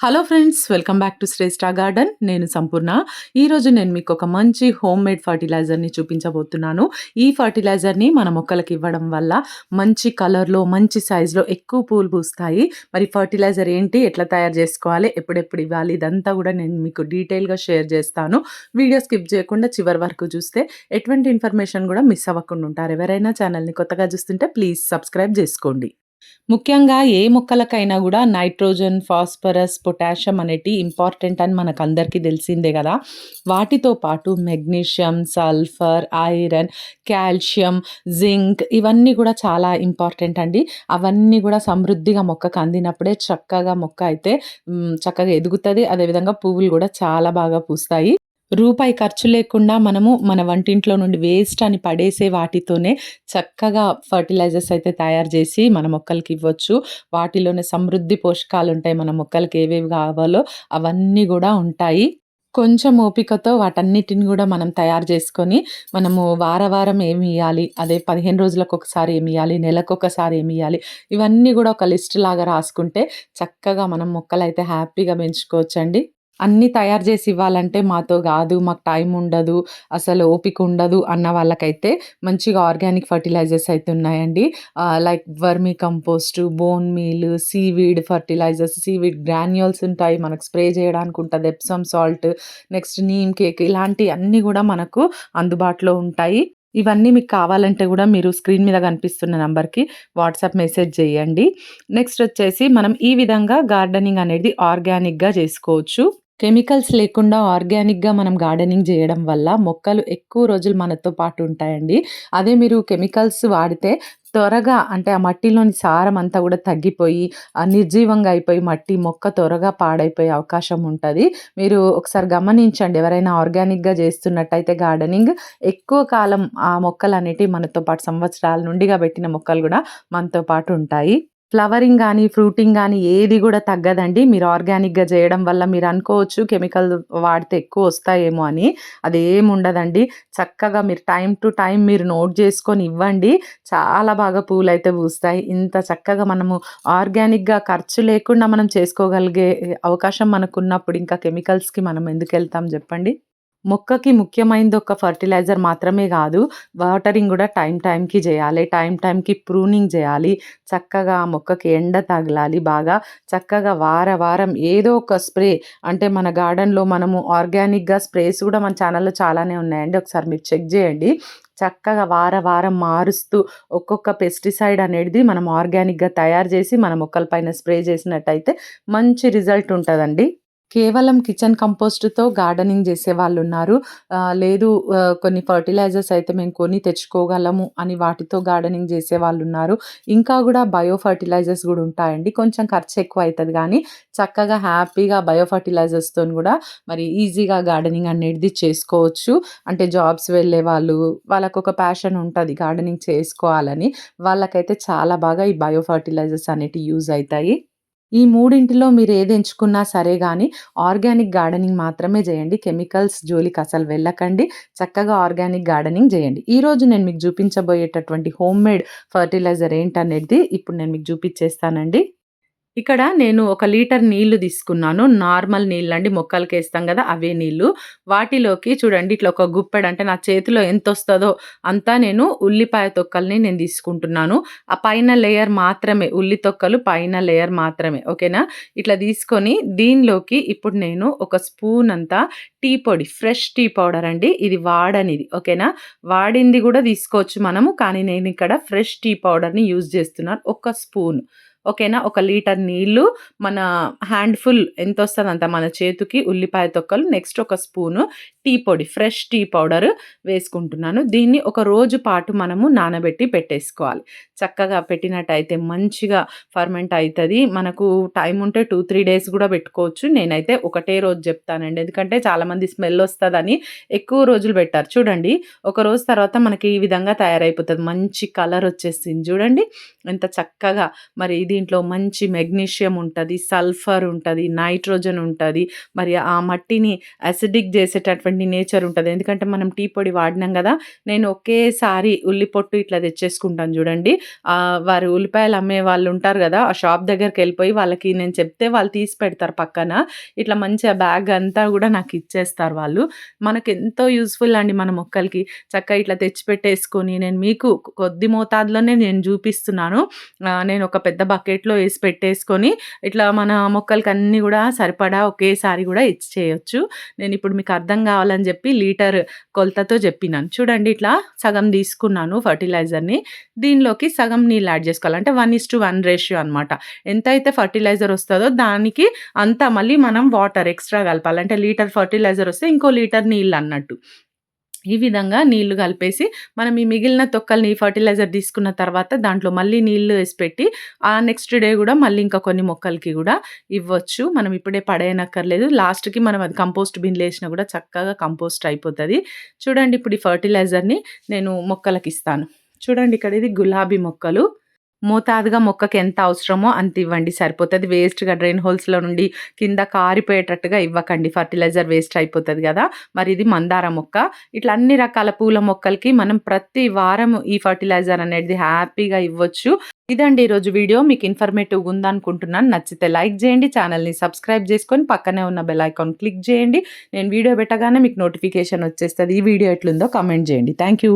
Hello friends welcome back to Shreshta garden నేను సంపూర్ణ. ఈరోజు నేను మీకు ఒక మంచి హోమ్ మేడ్ ఫర్టిలైజర్ని చూపించబోతున్నాను. ఈ ఫర్టిలైజర్ని మన మొక్కలకి ఇవ్వడం వల్ల మంచి కలర్లో మంచి సైజులో ఎక్కువ పూలు పూస్తాయి. మరి ఫర్టిలైజర్ ఏంటి ఎట్లా తయారు చేసుకోవాలి ఎప్పుడెప్పుడు ఇవ్వాలి ఇదంతా కూడా నేను మీకు డీటెయిల్గా షేర్ చేస్తాను. వీడియో స్కిప్ చేయకుండా చివరి వరకు చూస్తే ఎటువంటి ఇన్ఫర్మేషన్ కూడా మిస్ అవ్వకుండా ఉంటారు. ఎవరైనా ఛానల్ని కొత్తగా చూస్తుంటే ప్లీజ్ సబ్స్క్రైబ్ చేసుకోండి. ముఖ్యంగా ఏ మొక్కలకైనా కూడా నైట్రోజన్ ఫాస్ఫరస్ పొటాషియం అనేటి ఇంపార్టెంట్ అని మనకు అందరికీ తెలిసిందే కదా. వాటితో పాటు magnesium sulphur iron calcium zinc ఇవన్నీ కూడా చాలా ఇంపార్టెంట్ అండి. అవన్నీ కూడా సమృద్ధిగా మొక్కకు అందినప్పుడే చక్కగా మొక్క అయితే చక్కగా ఎదుగుతుంది. అదేవిధంగా పువ్వులు కూడా చాలా బాగా పూస్తాయి. రూపాయి ఖర్చు లేకుండా మనము మన వంటింట్లో నుండి వేస్ట్ అని పడేసే వాటితోనే చక్కగా ఫర్టిలైజర్స్ అయితే తయారు చేసి మన మొక్కలకి ఇవ్వచ్చు. వాటిలోనే సమృద్ధి పోషకాలు ఉంటాయి మన మొక్కలకి ఏవేవి కావాలో అవన్నీ కూడా ఉంటాయి. కొంచెం ఓపికతో వాటన్నిటిని కూడా మనం తయారు చేసుకొని మనము వారవారం ఏమి ఇవ్వాలి అదే పదిహేను రోజులకు ఒకసారి ఏమి ఇవ్వాలి నెలకు ఒకసారి ఏమి ఇవ్వాలి ఇవన్నీ కూడా ఒక లిస్ట్ లాగా రాసుకుంటే చక్కగా మనం మొక్కలు అయితే హ్యాపీగా పెంచుకోవచ్చండి. అన్నీ తయారు చేసి ఇవ్వాలంటే మాతో కాదు మాకు టైం ఉండదు అసలు ఓపిక ఉండదు అన్న వాళ్ళకైతే మంచిగా ఆర్గానిక్ ఫర్టిలైజర్స్ అయితే ఉన్నాయండి. Like vermicompost bone meal seaweed fertilizers seaweed granules ఉంటాయి మనకు స్ప్రే చేయడానికి ఉంటుంది epsom salt next neem cake ఇలాంటి అన్నీ కూడా మనకు అందుబాటులో ఉంటాయి. ఇవన్నీ మీకు కావాలంటే కూడా మీరు స్క్రీన్ మీద కనిపిస్తున్న నెంబర్కి వాట్సాప్ మెసేజ్ చేయండి. నెక్స్ట్ వచ్చేసి మనం ఈ విధంగా గార్డెనింగ్ అనేది ఆర్గానిక్గా చేసుకోవచ్చు. కెమికల్స్ లేకుండా ఆర్గానిక్గా మనం గార్డెనింగ్ చేయడం వల్ల మొక్కలు ఎక్కువ రోజులు మనతో పాటు ఉంటాయండి. అదే మీరు కెమికల్స్ వాడితే త్వరగా అంటే ఆ మట్టిలోని సారం అంతా కూడా తగ్గిపోయి నిర్జీవంగా అయిపోయి మట్టి మొక్క త్వరగా పాడైపోయే అవకాశం ఉంటుంది. మీరు ఒకసారి గమనించండి. ఎవరైనా ఆర్గానిక్గా చేస్తున్నట్టయితే గార్డెనింగ్ ఎక్కువ కాలం ఆ మొక్కలు అనేటివి మనతో పాటు సంవత్సరాల నుండిగా పెట్టిన మొక్కలు కూడా మనతో పాటు ఉంటాయి. ఫ్లవరింగ్ కానీ ఫ్రూటింగ్ కానీ ఏది కూడా తగ్గదండి. మీరు ఆర్గానిక్గా చేయడం వల్ల మీరు అనుకోవచ్చు కెమికల్ వాడితే ఎక్కువ వస్తాయేమో అని. అది ఉండదండి. చక్కగా మీరు టైం టు టైం మీరు నోట్ చేసుకొని ఇవ్వండి. చాలా బాగా పూలు అయితే పూస్తాయి. ఇంత చక్కగా మనము ఆర్గానిక్గా ఖర్చు లేకుండా మనం చేసుకోగలిగే అవకాశం మనకున్నప్పుడు ఇంకా కెమికల్స్కి మనం ఎందుకు వెళ్తాం చెప్పండి? మొక్కకి ముఖ్యమైనది ఒక ఫర్టిలైజర్ మాత్రమే కాదు వాటరింగ్ కూడా టైం టైంకి చేయాలి టైం టైంకి ప్రూనింగ్ చేయాలి చక్కగా మొక్కకి ఎండ తగలాలి బాగా చక్కగా వార వారం ఏదో ఒక స్ప్రే అంటే మన గార్డెన్లో మనము ఆర్గానిక్గా స్ప్రేస్ కూడా మన ఛానల్లో చాలానే ఉన్నాయండి ఒకసారి మీరు చెక్ చేయండి. చక్కగా వార వారం మారుస్తూ ఒక్కొక్క పెస్టిసైడ్ అనేది మనం ఆర్గానిక్గా తయారు చేసి మన మొక్కల పైన స్ప్రే చేసినట్టయితే మంచి రిజల్ట్ ఉంటుందండి. కేవలం కిచెన్ కంపోస్ట్‌తో గార్డెనింగ్ చేసే వాళ్ళు ఉన్నారు లేదు కొన్ని ఫర్టిలైజర్స్ అయితే మేము కొని తెచ్చుకోగలము అని వాటితో గార్డెనింగ్ చేసే వాళ్ళు ఉన్నారు ఇంకా కూడా బయో ఫర్టిలైజర్స్ కూడా ఉంటాయండి. కొంచెం ఖర్చు ఎక్కువ అవుతుంది కానీ చక్కగా హ్యాపీగా బయో ఫర్టిలైజర్స్తో కూడా మరి ఈజీగా గార్డెనింగ్ అనేది చేసుకోవచ్చు. అంటే జాబ్స్ వెళ్ళే వాళ్ళు వాళ్ళకొక ప్యాషన్ ఉంటుంది గార్డెనింగ్ చేసుకోవాలని. వాళ్ళకైతే చాలా బాగా ఈ బయో ఫర్టిలైజర్స్ అనేటివి యూజ్ అవుతాయి ఈ మూడింటిలో మీరు ఏది ఎంచుకున్నా సరే కానీ ఆర్గానిక్ గార్డెనింగ్ మాత్రమే చేయండి. కెమికల్స్ జోలికి అసలు వెళ్ళకండి. చక్కగా ఆర్గానిక్ గార్డెనింగ్ చేయండి. ఈరోజు నేను మీకు చూపించబోయేటటువంటి హోమ్ మేడ్ ఫర్టిలైజర్ ఏంటనేది ఇప్పుడు నేను మీకు చూపించేస్తానండి. ఇక్కడ నేను ఒక లీటర్ నీళ్ళు తీసుకున్నాను. నార్మల్ నీళ్ళు అండి మొక్కలకి వేస్తాం కదా అవే నీళ్ళు వాటిలోకి చూడండి ఇట్లా ఒక గుప్పెడు అంటే నా చేతిలో ఎంత వస్తుందో అంతా నేను ఉల్లిపాయ తొక్కల్ని నేను తీసుకుంటున్నాను. ఆ పైన లేయర్ మాత్రమే ఉల్లి తొక్కలు పైన లేయర్ మాత్రమే ఓకేనా? ఇట్లా తీసుకొని దీనిలోకి ఇప్పుడు నేను ఒక స్పూన్ అంతా టీ పొడి ఫ్రెష్ టీ పౌడర్ అండి ఇది వాడనిది ఓకేనా? వాడింది కూడా తీసుకోవచ్చు మనము కానీ నేను ఇక్కడ ఫ్రెష్ టీ పౌడర్ని యూజ్ చేస్తున్నాను ఒక స్పూన్. ఓకేనా? ఒక లీటర్ నీళ్ళు మన హ్యాండ్ ఫుల్ ఎంత వస్తుంది అంత మన చేతికి? ఉల్లిపాయ తొక్కలు నెక్స్ట్ ఒక స్పూను టీ పొడి ఫ్రెష్ టీ పౌడర్ వేసుకుంటున్నాను. దీన్ని ఒక రోజు పాటు మనము నానబెట్టి పెట్టేసుకోవాలి. చక్కగా పెట్టినట్టయితే మంచిగా ఫర్మెంట్ అవుతుంది మనకు టైం ఉంటే టూ త్రీ డేస్ కూడా పెట్టుకోవచ్చు. నేనైతే ఒకటే రోజు చెప్తానండి. ఎందుకంటే చాలామంది స్మెల్ వస్తుందని ఎక్కువ రోజులు పెట్టారు. చూడండి ఒక రోజు తర్వాత మనకి ఈ విధంగా తయారైపోతుంది. మంచి కలర్ వచ్చేసింది. చూడండి ఎంత చక్కగా మరి దీంట్లో మంచి మెగ్నీషియం ఉంటుంది సల్ఫర్ ఉంటుంది నైట్రోజన్ ఉంటుంది మరి ఆ మట్టిని అసిడిక్ చేసేటటువంటి నేచర్ ఉంటుంది ఎందుకంటే మనం టీ పొడి వాడినాం కదా నేను ఒకేసారి ఉల్లి పొట్టు ఇట్లా తెచ్చేసుకుంటాను చూడండి. వారు ఉల్లిపాయలు అమ్మే వాళ్ళు ఉంటారు కదా ఆ షాప్ దగ్గరికి వెళ్ళిపోయి వాళ్ళకి నేను చెప్తే వాళ్ళు తీసి పెడతారు పక్కన. ఇట్లా మంచిగా బ్యాగ్ అంతా కూడా నాకు ఇచ్చేస్తారు వాళ్ళు. మనకెంతో యూస్ఫుల్ అండి మన మొక్కలకి. చక్కగా ఇట్లా తెచ్చిపెట్టేసుకొని నేను మీకు కొద్ది మోతాదులోనే నేను చూపిస్తున్నాను. నేను ఒక పెద్ద బకెట్‌లో వేసి పెట్టేసుకొని ఇట్లా మన మొక్కలకి అన్నీ కూడా సరిపడా ఒకేసారి కూడా ఇచ్చి చేయొచ్చు నేను ఇప్పుడు మీకు అర్థం కావాలని చెప్పి లీటర్ కొలతతో చెప్పినాను. చూడండి ఇట్లా సగం తీసుకున్నాను ఫర్టిలైజర్‌ని. దీనిలోకి సగం నీళ్ళు యాడ్ చేసుకోవాలి. అంటే 1:1 రేషియో అనమాట. ఎంతైతే ఫర్టిలైజర్ వస్తుందో దానికి అంతా మళ్ళీ మనం వాటర్ ఎక్స్‌ట్రా కలపాలి. అంటే లీటర్ ఫర్టిలైజర్ వస్తే ఇంకో లీటర్ నీళ్ళు అన్నట్టు ఈ విధంగా నీళ్ళు కలిపేసి మనం ఈ మిగిలిన తొక్కల్ని ఫర్టిలైజర్ తీసుకున్న తర్వాత దాంట్లో మళ్ళీ నీళ్ళు వేసి పెట్టి ఆ నెక్స్ట్ డే కూడా మళ్ళీ ఇంకా కొన్ని మొక్కలకి కూడా ఇవ్వచ్చు. మనం ఇప్పుడే పడేయనక్కర్లేదు. లాస్ట్‌కి మనం అది కంపోస్ట్ బిన్లు వేసినా కూడా చక్కగా కంపోస్ట్ అయిపోతుంది చూడండి ఇప్పుడు ఈ ఫర్టిలైజర్‌ని నేను మొక్కలకి ఇస్తాను చూడండి ఇక్కడ ఇది గులాబీ మొక్కలు. మోతాదుగా మొక్కకి ఎంత అవసరమో అంత ఇవ్వండి సరిపోతుంది వేస్ట్‌గా డ్రైన్ హోల్స్‌లో నుండి కింద కారిపోయేటట్టుగా ఇవ్వకండి. ఫర్టిలైజర్ వేస్ట్ అయిపోతుంది కదా మరి ఇది మందార మొక్క. ఇట్లా అన్ని రకాల పూల మొక్కలకి మనం ప్రతి వారం ఈ ఫర్టిలైజర్ అనేది హ్యాపీగా ఇవ్వచ్చు. ఇదండి ఈరోజు వీడియో. మీకు ఇన్ఫర్మేటివ్‌గా ఉందనుకుంటున్నాను. నచ్చితే లైక్ చేయండి. ఛానల్ని సబ్స్క్రైబ్ చేసుకొని పక్కనే ఉన్న బెల్ ఐకాన్ క్లిక్ చేయండి. నేను వీడియో పెట్టగానే మీకు నోటిఫికేషన్ వచ్చేస్తుంది ఈ వీడియో ఎట్లుందో కామెంట్ చేయండి. Thank you.